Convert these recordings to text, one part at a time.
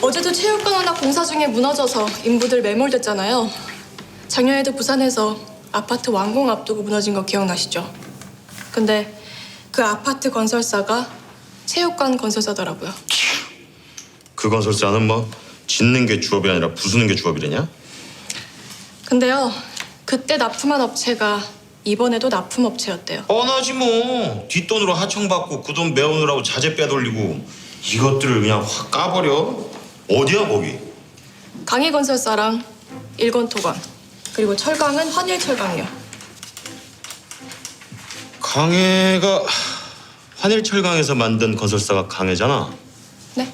어제도 체육관 하나 공사 중에 무너져서 인부들 매몰됐잖아요. 작년에도 부산에서 아파트 완공 앞두고 무너진 거 기억나시죠? 근데 그 아파트 건설사가 체육관 건설사더라고요. 그 건설사는 뭐 짓는 게 주업이 아니라 부수는 게 주업이래냐? 근데요, 그때 납품한 업체가 이번에도 납품 업체였대요. 뻔하지 뭐 뒷돈으로 하청받고 그 돈 메우느라고 자재 빼돌리고 이것들을 그냥 확 까버려 어디야 거기? 강희건설사랑 일건토건 그리고 철강은 환일철강이요. 강해가 환일철강에서 만든 건설사가 강해잖아 네.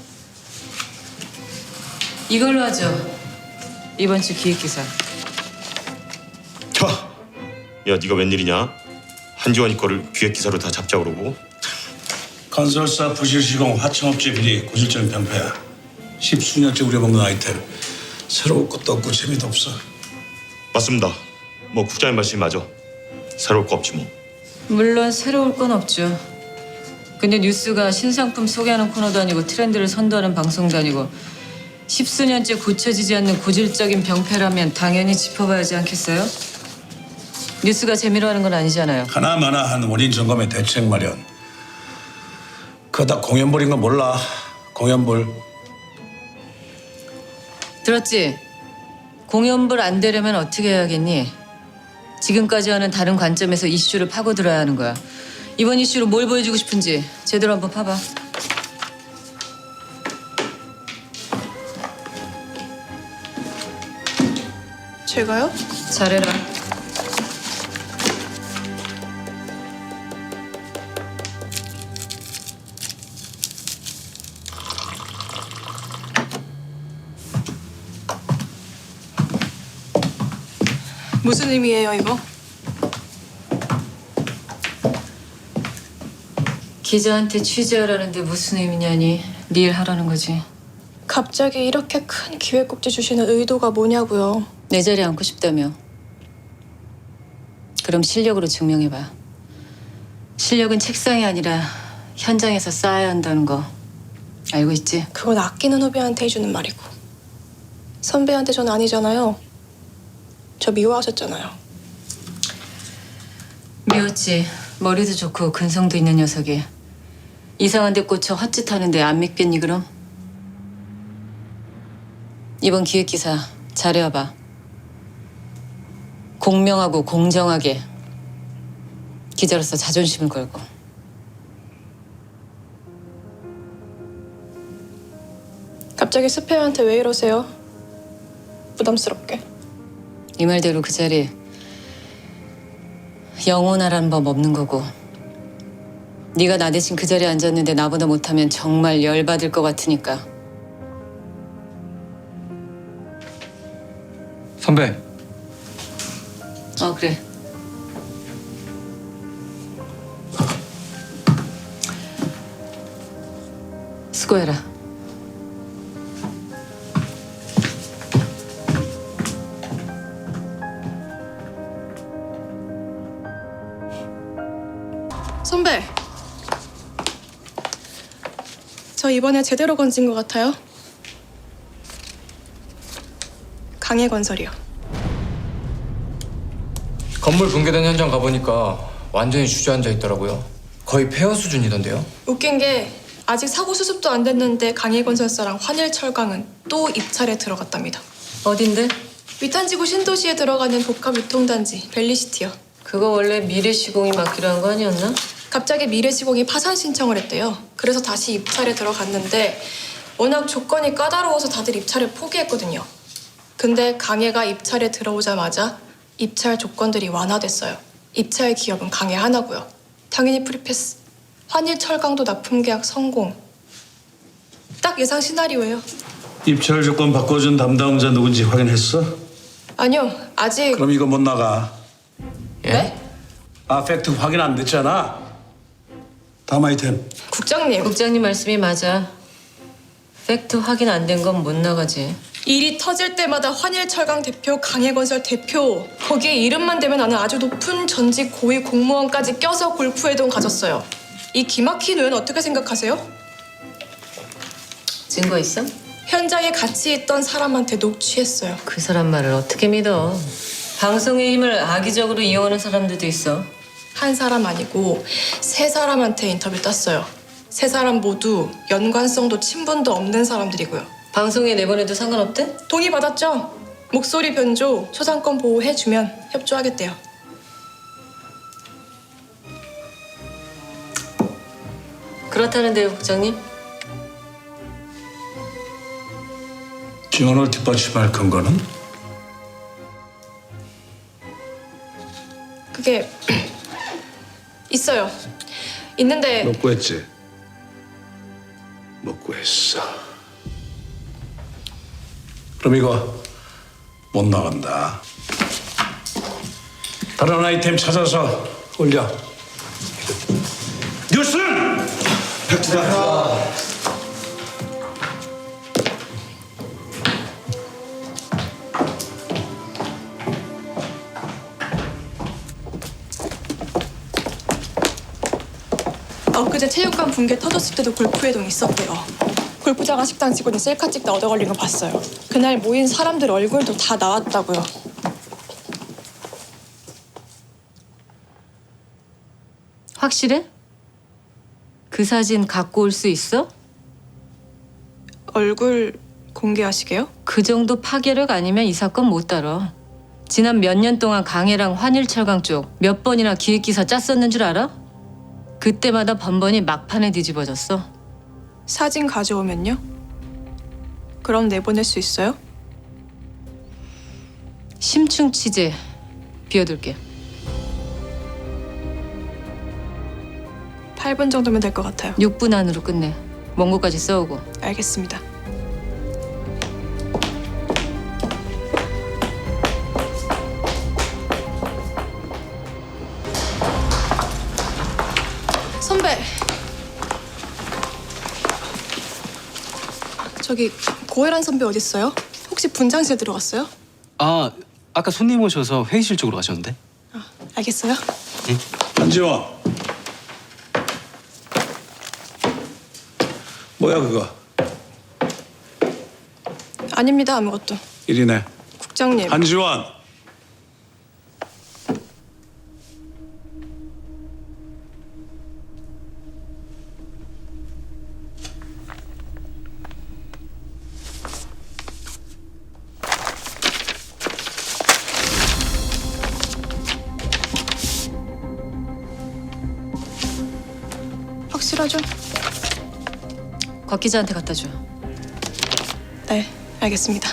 이걸로 하죠. 이번 주 기획 기사. 자, 야 네가 웬일이냐? 한지원이 거를 기획 기사로 다 잡자 그러고 건설사 부실 시공 하청업체 비리 고질적인 병폐야. 십수년째 우려먹는 아이템. 새로울 것도 없고 재미도 없어. 맞습니다 뭐 국장님 말씀이 맞아 새로울 거 없지 뭐 물론 새로울 건 없죠. 근데 뉴스가 신상품 소개하는 코너도 아니고 트렌드를 선도하는 방송도 아니고 십수년째 고쳐지지 않는 고질적인 병폐라면 당연히 짚어봐야지 않겠어요? 뉴스가 재미로 하는 건 아니잖아요. 하나마나한 원인 점검의 대책 마련. 그거 다 공연불인 거 몰라. 공연불. 들었지? 공연불 안 되려면 어떻게 해야겠니? 지금까지와는 다른 관점에서 이슈를 파고들어야 하는 거야. 이번 이슈로 뭘 보여주고 싶은지 제대로 한번 파봐. 제가요? 잘해라. 무슨 의미예요, 이거? 기자한테 취재하라는데 무슨 의미냐니? 네 일 하라는 거지. 갑자기 이렇게 큰 기획국지 주시는 의도가 뭐냐고요. 내 자리에 앉고 싶다며. 그럼 실력으로 증명해봐. 실력은 책상이 아니라 현장에서 쌓아야 한다는 거 알고 있지? 그건 아끼는 후배한테 해주는 말이고. 선배한테 전 아니잖아요. 저 미워하셨잖아요. 미웠지. 머리도 좋고 근성도 있는 녀석이. 이상한 데 꽂혀 헛짓하는데 안 믿겠니 그럼? 이번 기획기사 잘해와봐. 공명하고 공정하게 기자로서 자존심을 걸고. 갑자기 스페어한테 왜 이러세요? 부담스럽게. 이 말대로 그 자리에 영원하라는 법 없는 거고 네가 나 대신 그 자리에 앉았는데 나보다 못하면 정말 열받을 것 같으니까. 선배, 어 그래. 수고해라 저 이번에 제대로 건진 것 같아요. 강해 건설이요. 건물 붕괴된 현장 가보니까 완전히 주저앉아 있더라고요. 거의 폐허 수준이던데요. 웃긴 게 아직 사고 수습도 안 됐는데 강해 건설사랑 환일철강은 또 입찰에 들어갔답니다. 어딘데? 위탄지구 신도시에 들어가는 복합 유통단지 벨리시티요. 그거 원래 미래 시공이 맡기로 한 거 아니었나? 갑자기 미래시공이 파산 신청을 했대요. 그래서 다시 입찰에 들어갔는데 워낙 조건이 까다로워서 다들 입찰을 포기했거든요. 근데 강해가 입찰에 들어오자마자 입찰 조건들이 완화됐어요. 입찰 기업은 강해 하나고요. 당연히 프리패스. 환일 철강도 납품 계약 성공. 딱 예상 시나리오예요. 입찰 조건 바꿔준 담당자 누군지 확인했어? 아니요, 아직 그럼 이거 못 나가. 네? 아, 팩트 확인 안 됐잖아. 다음 아이템. 국장님 국장님 말씀이 맞아. 팩트 확인 안 된 건 못 나가지. 일이 터질 때마다 환일철강 대표, 강해건설 대표 거기에 이름만 대면 아는 아주 높은 전직 고위 공무원까지 껴서 골프회동 가졌어요. 이 기막힌 의원 어떻게 생각하세요? 증거 있어? 현장에 같이 있던 사람한테 녹취했어요. 그 사람 말을 어떻게 믿어? 방송의 힘을 악의적으로 이용하는 사람들도 있어. 한 사람 아니고 세 사람한테 인터뷰 땄어요. 세 사람 모두 연관성도 친분도 없는 사람들이고요. 방송에 내보내도 상관없대? 동의 받았죠? 목소리 변조, 초상권 보호 해주면 협조하겠대요. 그렇다는데요, 국장님? 증언을 뒷받침할 근거는 그게 있어요. 있는데 못 구했지. 못 구했어. 그럼 이거 못 나간다. 다른 아이템 찾아서 올려. 뉴스! 엊그제 체육관 붕괴 터졌을 때도 골프회동이 있었대요. 골프장과 식당 직원이 셀카 찍다 얻어 걸린 거 봤어요. 그날 모인 사람들 얼굴도 다 나왔다고요. 확실해? 그 사진 갖고 올 수 있어? 얼굴 공개하시게요? 그 정도 파괴력 아니면 이 사건 못 다뤄. 지난 몇 년 동안 강해랑 환일철강 쪽 몇 번이나 기획기사 짰었는 줄 알아? 그때마다 번번이 막판에 뒤집어졌어. 사진 가져오면요? 그럼 내보낼 수 있어요? 심층 취재 비워둘게. 8분 정도면 될 것 같아요. 6분 안으로 끝내. 원고까지 써오고. 알겠습니다. 저기 고혜란 선배 어디 있어요? 혹시 분장실 들어갔어요? 아, 아까 손님 오셔서 회의실 쪽으로 가셨는데. 아, 알겠어요. 한지원. 뭐야 그거? 아닙니다 아무것도. 일이네. 국장님. 한지원. 곽 기자한테 갖다 줘. 네, 알겠습니다.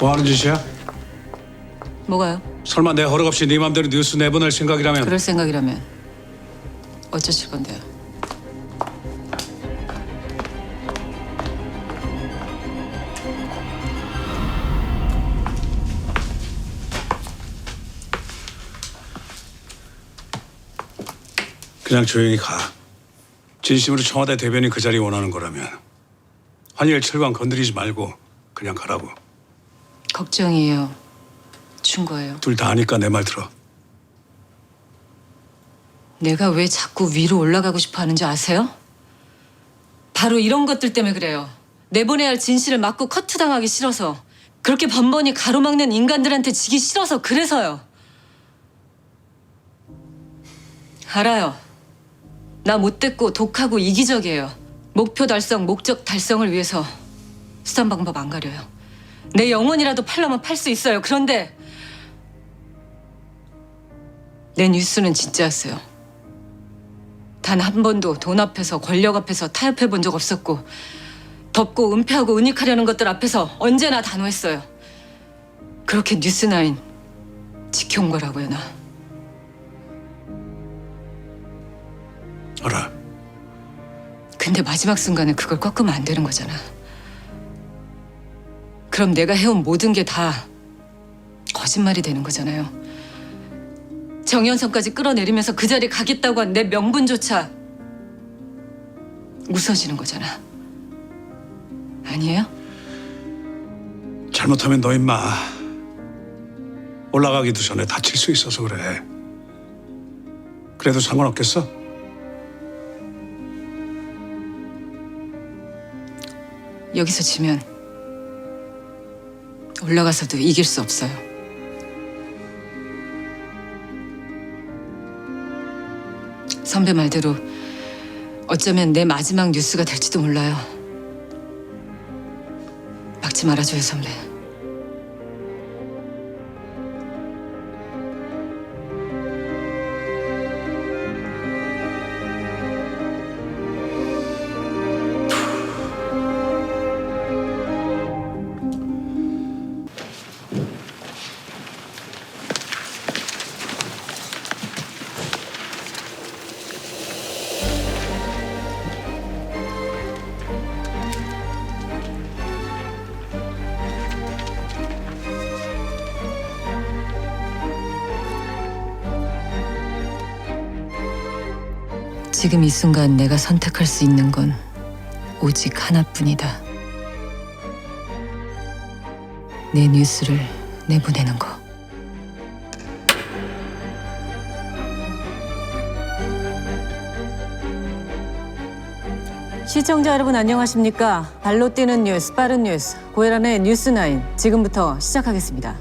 뭐 하는 짓이야? 뭐가요? 설마 내 허락 없이 네 맘대로 뉴스 내보낼 생각이라면 그럴 생각이라면 어쩌실 건데요? 그냥 조용히 가. 진심으로 청와대 대변인 그 자리 원하는 거라면 환희를 철강 건드리지 말고 그냥 가라고. 걱정이에요. 준 거예요. 둘 다 아니까 내 말 들어. 내가 왜 자꾸 위로 올라가고 싶어 하는지 아세요? 바로 이런 것들 때문에 그래요. 내보내야 할 진실을 맞고 커트당하기 싫어서 그렇게 번번이 가로막는 인간들한테 지기 싫어서 그래서요. 알아요. 나 못됐고 독하고 이기적이에요. 목표 달성, 목적 달성을 위해서 수단 방법 안 가려요. 내 영혼이라도 팔려면 팔 수 있어요. 그런데 내 뉴스는 진짜였어요. 단 한 번도 돈 앞에서 권력 앞에서 타협해 본 적 없었고 덮고 은폐하고 은닉하려는 것들 앞에서 언제나 단호했어요. 그렇게 뉴스나인 지켜온 거라고요 나. 근데 마지막 순간에 그걸 꺾으면 안 되는 거잖아. 그럼 내가 해온 모든 게 다 거짓말이 되는 거잖아요. 정연성까지 끌어내리면서 그 자리에 가겠다고 한 내 명분조차 웃어지는 거잖아. 아니에요? 잘못하면 너 임마 올라가기도 전에 다칠 수 있어서 그래. 그래도 상관없겠어? 여기서 지면 올라가서도 이길 수 없어요. 선배 말대로 어쩌면 내 마지막 뉴스가 될지도 몰라요. 막지 말아줘요, 선배. 지금 이 순간 내가 선택할 수 있는 건 오직 하나뿐이다. 내 뉴스를 내보내는 거. 시청자 여러분 안녕하십니까? 발로 뛰는 뉴스, 빠른 뉴스, 고혜란의 뉴스나인 지금부터 시작하겠습니다.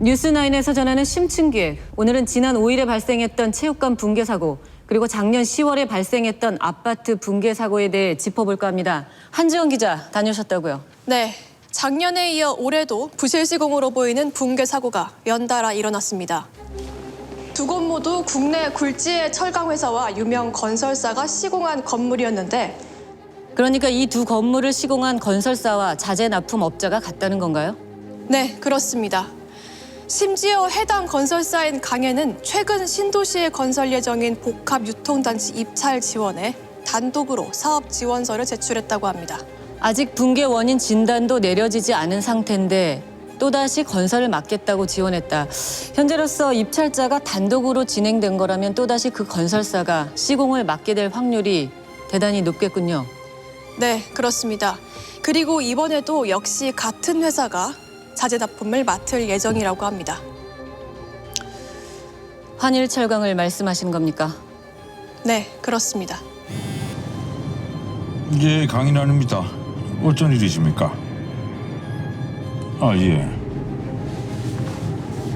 뉴스나인에서 전하는 심층기획. 오늘은 지난 5일에 발생했던 체육관 붕괴 사고 그리고 작년 10월에 발생했던 아파트 붕괴 사고에 대해 짚어볼까 합니다. 한지원 기자 다녀오셨다고요? 네. 작년에 이어 올해도 부실 시공으로 보이는 붕괴 사고가 연달아 일어났습니다. 두 곳 모두 국내 굴지의 철강 회사와 유명 건설사가 시공한 건물이었는데 그러니까 이 두 건물을 시공한 건설사와 자재 납품 업자가 같다는 건가요? 네, 그렇습니다. 심지어 해당 건설사인 강해는 최근 신도시에 건설 예정인 복합 유통단지 입찰 지원에 단독으로 사업 지원서를 제출했다고 합니다. 아직 붕괴 원인 진단도 내려지지 않은 상태인데 또다시 건설을 맡겠다고 지원했다. 현재로서 입찰자가 단독으로 진행된 거라면 또다시 그 건설사가 시공을 맡게 될 확률이 대단히 높겠군요. 네, 그렇습니다. 그리고 이번에도 역시 같은 회사가 자재 납품을 맡을 예정이라고 합니다. 환일 철강을 말씀하신 겁니까? 네, 그렇습니다. 예, 강인환입니다. 어쩐 일이십니까? 아, 예.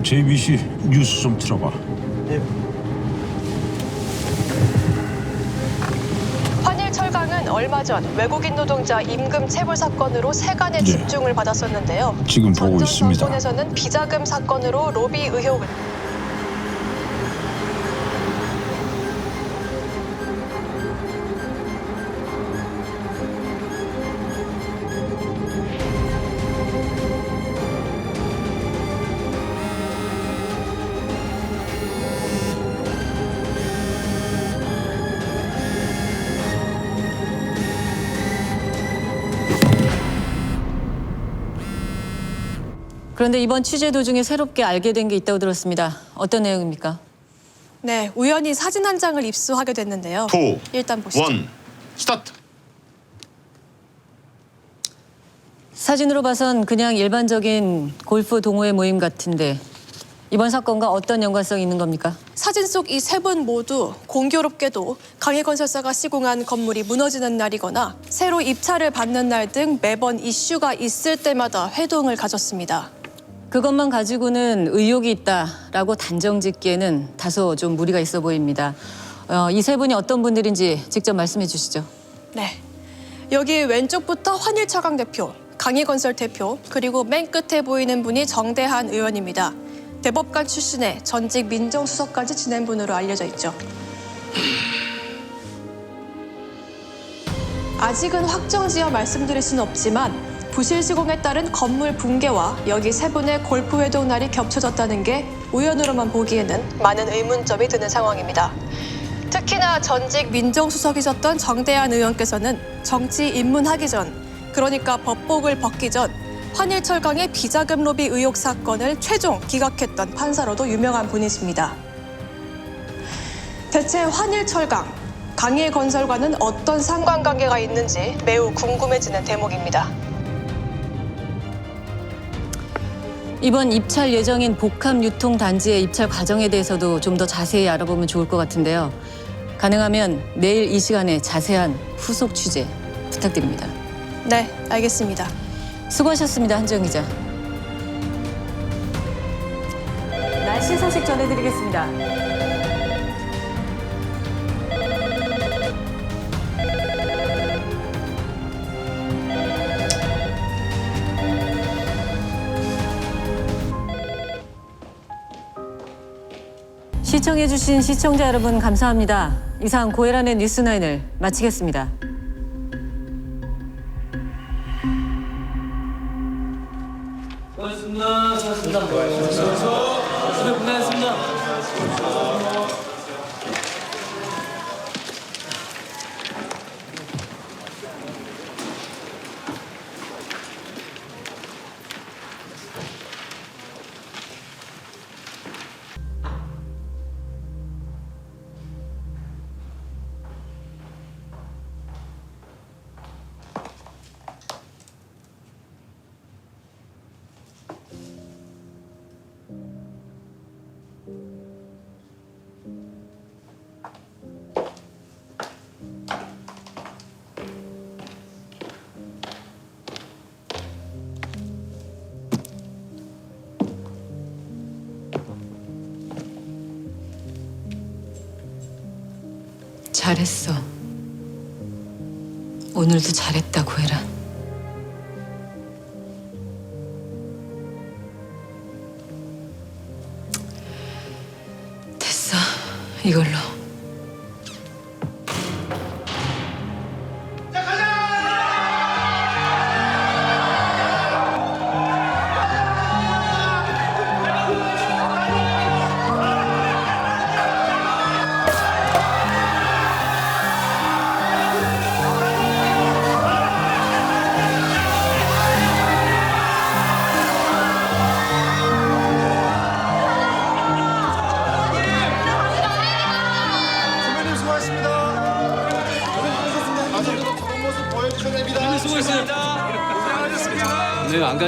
JBC 뉴스 좀 틀어봐. 환 얼마 전 외국인 노동자 임금 체불 사건으로 세간의 네. 집중을 받았었는데요. 지금 보고 있습니다. 전전선에서는 비자금 사건으로 로비 의혹을 그런데 이번 취재 도중에 새롭게 알게 된 게 있다고 들었습니다. 어떤 내용입니까? 네, 우연히 사진 한 장을 입수하게 됐는데요. 투, 일단 보시죠. 원, 스타트. 사진으로 봐선 그냥 일반적인 골프 동호회 모임 같은데 이번 사건과 어떤 연관성이 있는 겁니까? 사진 속 이 세 분 모두 공교롭게도 강해건설사가 시공한 건물이 무너지는 날이거나 새로 입찰을 받는 날 등 매번 이슈가 있을 때마다 회동을 가졌습니다. 그것만 가지고는 의혹이 있다라고 단정 짓기에는 다소 좀 무리가 있어 보입니다. 어, 이 세 분이 어떤 분들인지 직접 말씀해 주시죠. 네. 여기 왼쪽부터 환일 차강 대표, 강희건설 대표, 그리고 맨 끝에 보이는 분이 정대한 의원입니다. 대법관 출신의 전직 민정수석까지 지낸 분으로 알려져 있죠. 아직은 확정지어 말씀드릴 수는 없지만 부실 시공에 따른 건물 붕괴와 여기 세 분의 골프 회동 날이 겹쳐졌다는 게 우연으로만 보기에는 많은 의문점이 드는 상황입니다. 특히나 전직 민정수석이셨던 정대한 의원께서는 정치 입문하기 전, 그러니까 법복을 벗기 전 환일철강의 비자금 로비 의혹 사건을 최종 기각했던 판사로도 유명한 분이십니다. 대체 환일철강, 강일건설과는 어떤 상관관계가 있는지 매우 궁금해지는 대목입니다. 이번 입찰 예정인 복합 유통 단지의 입찰 과정에 대해서도 좀 더 자세히 알아보면 좋을 것 같은데요. 가능하면 내일 이 시간에 자세한 후속 취재 부탁드립니다. 네, 알겠습니다. 수고하셨습니다, 한정 기자. 날씨 소식 전해드리겠습니다. 시청해주신 시청자 여러분 감사합니다. 이상 고혜란의 뉴스나인을 마치겠습니다. 잘했어. 오늘도 잘했다고 해라. 됐어. 이걸로.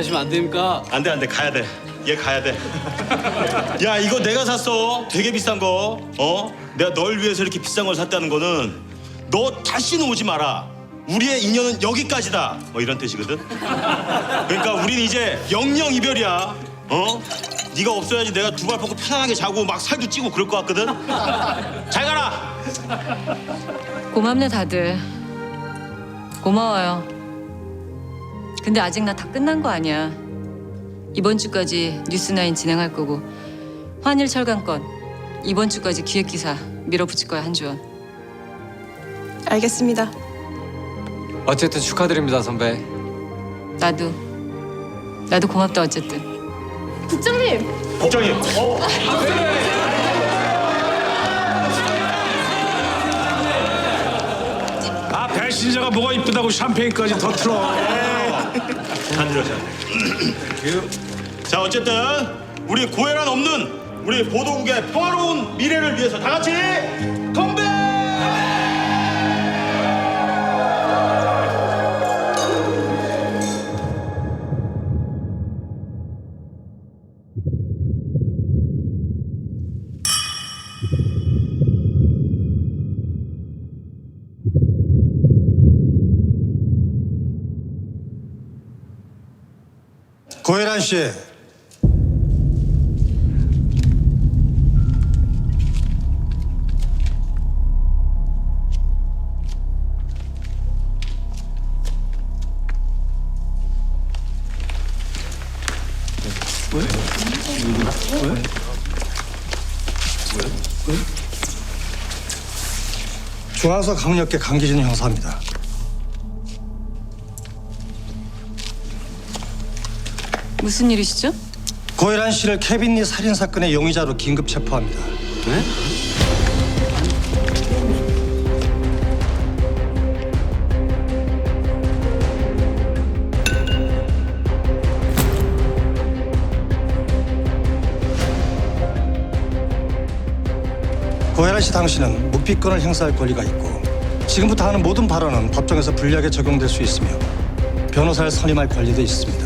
가시면 안 됩니까? 안 돼 안 돼 가야 돼. 얘 가야 돼. 야 이거 내가 샀어. 되게 비싼 거. 어? 내가 널 위해서 이렇게 비싼 걸 샀다는 거는 너 다시는 오지 마라. 우리의 인연은 여기까지다. 뭐 이런 뜻이거든. 그러니까 우린 이제 영영 이별이야. 어? 네가 없어야지 내가 두 발 뻗고 편안하게 자고 막 살도 찌고 그럴 것 같거든. 잘 가라. 고맙네 다들. 고마워요. 근데 아직 나 다 끝난 거 아니야. 이번 주까지 뉴스나인 진행할 거고 환일 철강 건 이번 주까지 기획 기사 밀어붙일 거야 한주원. 알겠습니다. 어쨌든 축하드립니다, 선배. 나도 나도 고맙다 어쨌든. 국장님! 국장님. 어? 아 배신자가 뭐가 이쁘다고 샴페인까지 더 틀어. 안 들어 자. 자 어쨌든 우리 고혈압 없는 우리 보도국의 평화로운 미래를 위해서 다 같이 고혜란 씨. 중앙서 강력계 강기진 형사입니다. 무슨 일이시죠? 고혜란 씨를 케빈 리 살인 사건의 용의자로 긴급 체포합니다. 고혜란 씨 당신은 묵비권을 행사할 권리가 있고 지금부터 하는 모든 발언은 법정에서 불리하게 적용될 수 있으며 변호사를 선임할 권리도 있습니다.